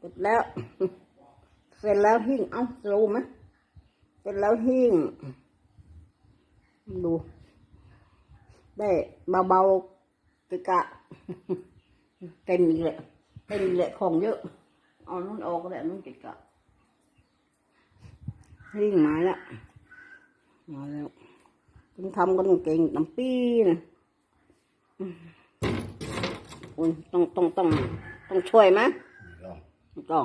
เสร็จแล้ว เสร็จแล้วหิ้งเอ้ารู้ไหมเสร็จแล้วหิ้งดู ได้เบาๆกะกะเต็มอีกเลยเต็มอีกเลยของเยอะ เอานู่นออกก็ได้นู่นกะกะหิ้งมาแล้วมาแล้วต้องทำกันเก่งน้ำปีนะอืมอุ้ยต้องต้องต้องต้องช่วยไหม ไม่ต้อง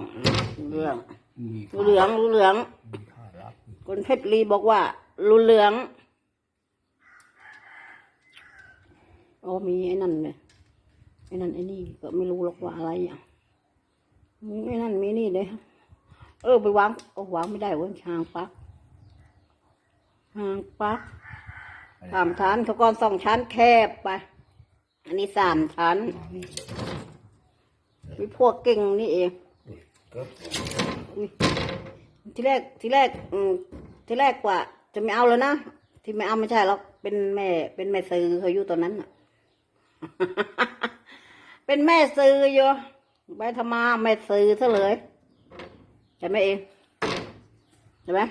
รู้เรื่องมีรู้เหลืองรู้เหลือง มีค่ารับคนเพชรลีบอกว่ารู้เหลือง โอ้มีไอ้นั่นเลยไอ้นั่นไอ้นี่ก็ไม่รู้หรอกว่าอะไรอะมีไอ้นั่นมีนี่เลยเออไปวางโอ้วางไม่ได้เว้ยหางปักหางปักสามชั้นเขาก่อนสองชั้นแคบไป อันนี้สามชั้นอ๋อนี่มีพวกเก่งนี่เองอุ้ยเกิบอุ๊ย ทีแรกทีแรกอืมทีแรกกว่า จะไม่เอาแล้วนะที่ไม่เอาไม่ใช่หรอกเป็นแม่ เป็นแม่ซื้อเขาอยู่ตอนนั้นน่ะ เป็นแม่ซื้ออยู่ไปทำมาแม่ซื้อซะเลยใช่ไหมเองใช่ไหม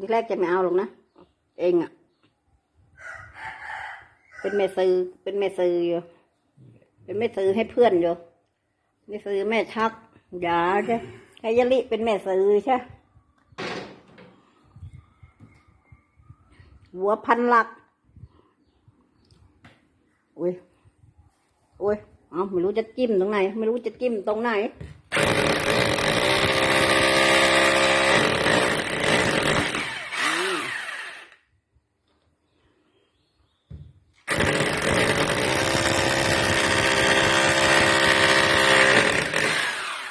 ทีแรกจะไม่เอาหรอกนะเองอะ เป็นแม่ซื้อเป็นแม่ซื้ออยู่เป็นแม่ซื้อให้เพื่อนอยู่ แม่ซื้อแม่ทักอย่าใช่ใครยะลิเป็นแม่ซื้อใช่หัวพันหลักอุ้ยอุ้ยเอาไม่รู้จะจิ้มตรงไหน ไม่รู้จะจิ้มตรงไหนอืม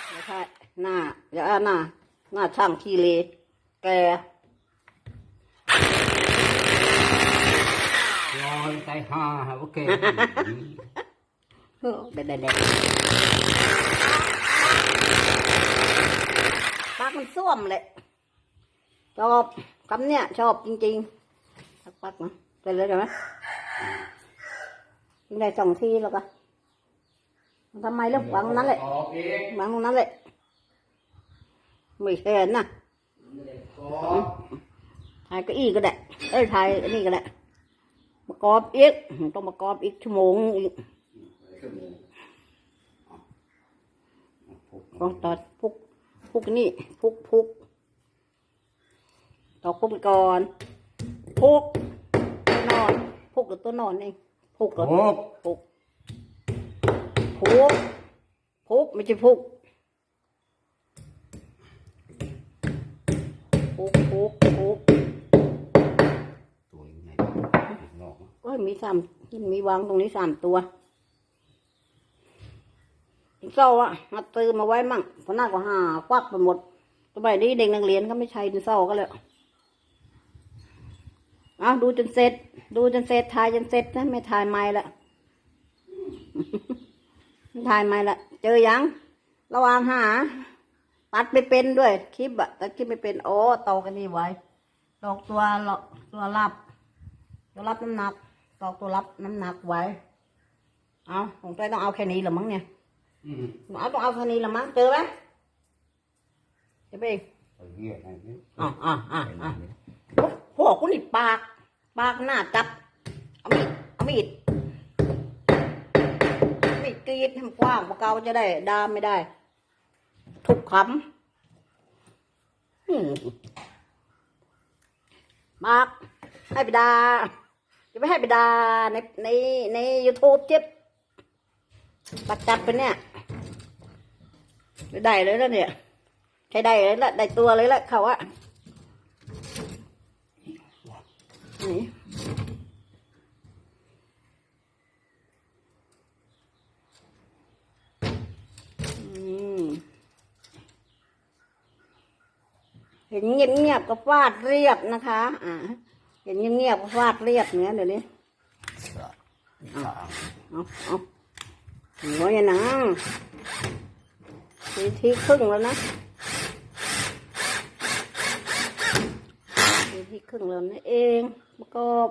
ไม่ใช่หน้าอย่าเอา หน้า หน้าช่างขี้เลแกรอนใจห้าโอเคเฮ้อเด็ดเด็ดปากมันส้วมเลยชอบคำเนี้ยชอบจริงๆสักปักนะไปเลยใช่ไหมยิงได้สองทีแล้วก็ทำไมเรื่องวางตรงนั้นแหละออกเองวางตรงนั้นแหละ ไม่เห็นนะก็ถ่ายเก็อี้ก็ได้เอ้ยถ่ายอันนี้ก็ได้ประกอบอีกต้องประกอบอีกชั่วโมงอีกชั่วโมงต้องตัดพุกพุกนี่พุกพุกตอกพุกไปก่อนพุกตัวนอนพุกหรือตัวนอนเองพุกเหรอโอ้พุกพุกพุกไม่ใช่พุก พุกพุกพุกตัวยังไงนอกโอ้ยมีสามมีวางตรงนี้สามตัวอีกเศร้าอะมาตือมาไว้มั่งเพราะหน้าก็หาควักไปหมดสมัยนี้เด็กนักเรียนก็ไม่ใช่ดินเศร้าก็เลยเอาดูจนเสร็จ ดูจนเสร็จถ่ายจนเสร็จนะไม่ถ่ายไม่ละไม่ถ่ายไม่ละเจอยังระวังหา ตัดไม่เป็นด้วย คลิปอะตัดคลิปไม่เป็นโอ้ตอกกันนี่ไว้ตอกตัวละตัวรับ ตัวรับน้ำหนักตอกตัวรับน้ำหนักไว้ เอาผมใจต้องเอาแค่นี้เหรือมั้งเนี่ยอืมเอาต้องเอาแค่นี้เหรือมั้งเจอไหมเจะไปเองเอาเหี้ยอะไรนี่อ่าอ่าอ่าอ่าพวกคุณนี่ปาก ปากหน้าจับ เอามีดเอามีดเอามีดกรีดให้มันกว้างพวกเราจะได้ดามไม่ได้ ทุกคำมากให้ไปดาจะไม่ให้ไปดาในในในยูทูบเจ็บปัดจับไปเนี่ยได้เลยแล้วเนี่ยใช้ได้เลยละได้ตัวเลยละเขาอะนี่อืม เห็นเงียบๆก็ฟาดเรียบนะคะ อ่า เห็นเงียบๆก็ฟาดเรียบเนี้ยเดี๋ยวนี้สาเอาเอาหัวอย่าหนังทีทีครึ่งแล้วนะทีทีครึ่งแล้วนะเองประกอบ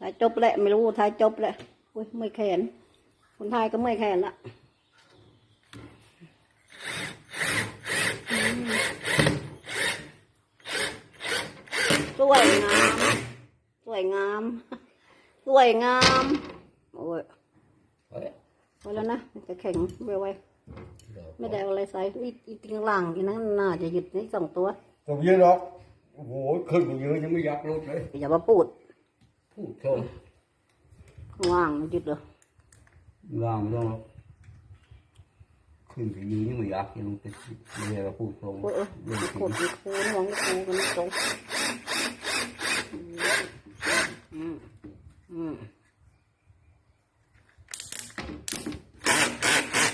ถ่ายจบแหละไม่รู้ถ่ายจบแหละอุ้ยไม่แขนคนไทยก็ไม่แขนละ ส วยงาม สวยงาม สวยงาม โอ้ยเฮ้ยไว้แล้วนะมันจะแข็งไว้ไว้เดี๋ยวไม่ได้เอาอะไรใส่อีอีติงหลังอีนั้นน่าจะหยุดในสองตัวตัวเยอะหรอกโอ้โหขึ้นมาเยอะยังไม่ยักรถเลยอย่ามาปูดพูดชมข้างล่างมันหยุดเลยล่างไม่ต้องหรอก ขึ้นไปยืนยังไม่ยักยังไปเรียกว่าพูดตรงโอ้ยเรื่องมีจโคริตงรมีโคนะหวังมีโคกันไม่ตรงอืมอืม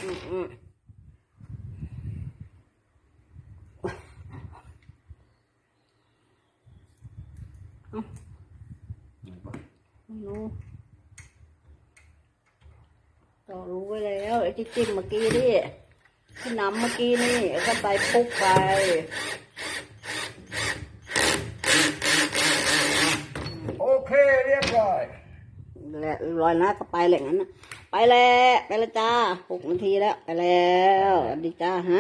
อืมอืมไม่รู้ต่อรู้ไว้แล้วไอ้ที่จิ้มเมื่อกี้นี่ ที่น้ำเมื่อกี้นี่ก็ใส่ปุ๊กไปโอเคเรียบร้อยแหละลอยนะก็ไปแหล่งนั้นนะไปแล้วไปแล้วจ้าหกนาทีแล้วไปแล้วสวัสดีจ้าฮะ